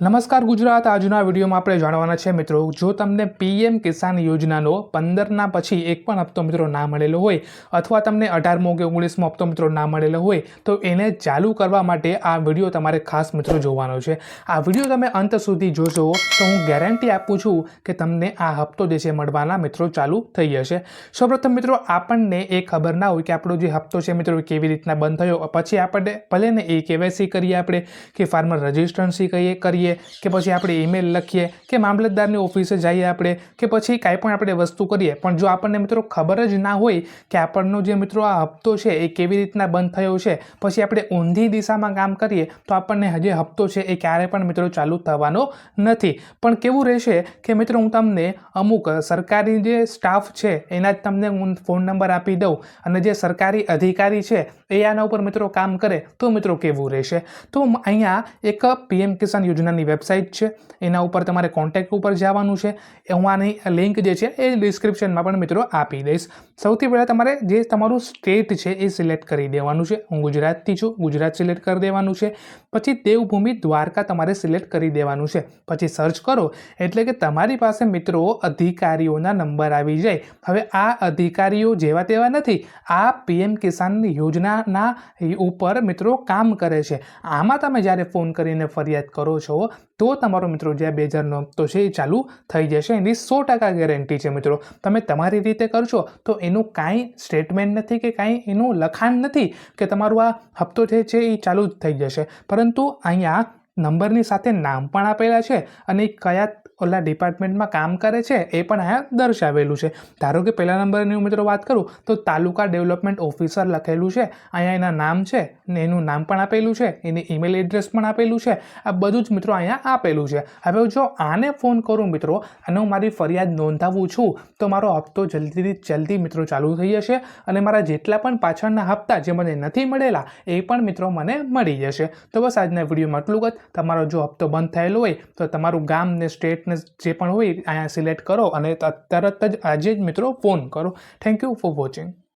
નમસ્કાર ગુજરાત. આજના વિડીયોમાં આપણે જાણવાના છે મિત્રો, જો તમને પીએમ કિસાન યોજનાનો પંદરના પછી એક પણ હપ્તો મિત્રો ના મળેલો હોય, અથવા તમને અઢારમો કે ઓગણીસમો હપ્તો મિત્રો ના મળેલો હોય, તો એને ચાલુ કરવા માટે આ વીડિયો તમારે ખાસ મિત્રો જોવાનો છે. આ વીડિયો તમે અંત સુધી જોશો, તો હું ગેરંટી આપું છું કે તમને આ હપ્તો જે છે મળવાના મિત્રો ચાલુ થઈ જશે. સૌપ્રથમ મિત્રો, આપણને એ ખબર ના હોય કે આપણો જે હપ્તો છે મિત્રો કેવી રીતના બંધ થયો. પછી આપણને ભલે ને એ કેવાયસી કરીએ આપણે, કે ફાર્મર રજિસ્ટ્રન્સી કહીએ કરીએ કે પછી આપણે ઈમેલ લખીએ કે મામલતદારની ઓફિસે જઈએ આપણે કે પછી કાંઈ પણ આપણે વસ્તુ કરીએ. પણ જો આપણને મિત્રો ખબર જ ના હોય કે આપણનો જે મિત્રો આ હપ્તો છે એ કેવી રીતના બંધ થયો છે, પછી આપણે ઊંધી દિશામાં કામ કરીએ તો આપણને હજી હપ્તો છે એ ક્યારે પણ મિત્રો ચાલુ થવાનો નથી. પણ કેવું રહેશે કે મિત્રો હું તમને અમુક સરકારી જે સ્ટાફ છે એના જ તમને હું ફોન નંબર આપી દઉં અને જે સરકારી અધિકારી છે એ આના ઉપર મિત્રો કામ કરે તો મિત્રો કેવું રહેશે? તો અહીંયા એક પીએમ કિસાન યોજનાની વેબસાઇટ છે. એના ઉપર તમારે કોન્ટેક્ટ ઉપર જવાનું છે. હું આની લિંક જે છે એ ડિસ્ક્રિપ્શનમાં પણ મિત્રો આપી દઈશ. સૌથી પહેલાં તમારે જે તમારું સ્ટેટ છે એ સિલેક્ટ કરી દેવાનું છે. હું ગુજરાતથી છું, ગુજરાત સિલેક્ટ કરી દેવાનું છે. પછી દેવભૂમિ દ્વારકા તમારે સિલેક્ટ કરી દેવાનું છે. પછી સર્ચ કરો, એટલે કે તમારી પાસે મિત્રો અધિકારીઓના નંબર આવી જાય. હવે આ અધિકારીઓ જેવા તેવા નથી. આ પીએમ કિસાન યોજનાના ઉપર મિત્રો કામ કરે છે. આમાં તમે જ્યારે ફોન કરીને ફરિયાદ કરો છો તો તમારો મિત્રો જે બે હજારનો હપ્તો છે એ ચાલુ થઈ જશે એની સો ટકા ગેરંટી છે મિત્રો. તમે તમારી રીતે કરશો તો એનું કાંઈ સ્ટેટમેન્ટ નથી કે કાંઈ એનું લખાણ નથી કે તમારું આ હપ્તો જે છે એ ચાલુ જ થઈ જશે. પરંતુ અહીંયા નંબરની સાથે નામ પણ આપેલા છે અને કયા ઓલા ડિપાર્ટમેન્ટમાં કામ કરે છે એ પણ અહીંયા દર્શાવેલું છે. ધારો કે પહેલા નંબરની હું મિત્રો વાત કરું, તો તાલુકા ડેવલપમેન્ટ ઓફિસર લખેલું છે. અહીંયા એના નામ છે ને એનું નામ પણ આપેલું છે, એની ઈમેલ એડ્રેસ પણ આપેલું છે. આ બધું જ મિત્રો અહીંયા આપેલું છે. હવે જો આને ફોન કરું મિત્રો, અને હું મારી ફરિયાદ નોંધાવું છું, તો મારો હપ્તો જલ્દીથી જલ્દી મિત્રો ચાલુ થઈ જશે અને મારા જેટલા પણ પાછળના હપ્તા જે મને નથી મળેલા, એ પણ મિત્રો મને મળી જશે. તો બસ આજના વિડીયોમાં એટલું જ. તમારો જો હપ્તો બંધ થયેલો હોય, તો તમારું ગામ ને સ્ટેટ ને જે પણ હોય અહીંયા સિલેક્ટ કરો અને તરત જ આજે જ મિત્રો ફોન કરો. Thank you for watching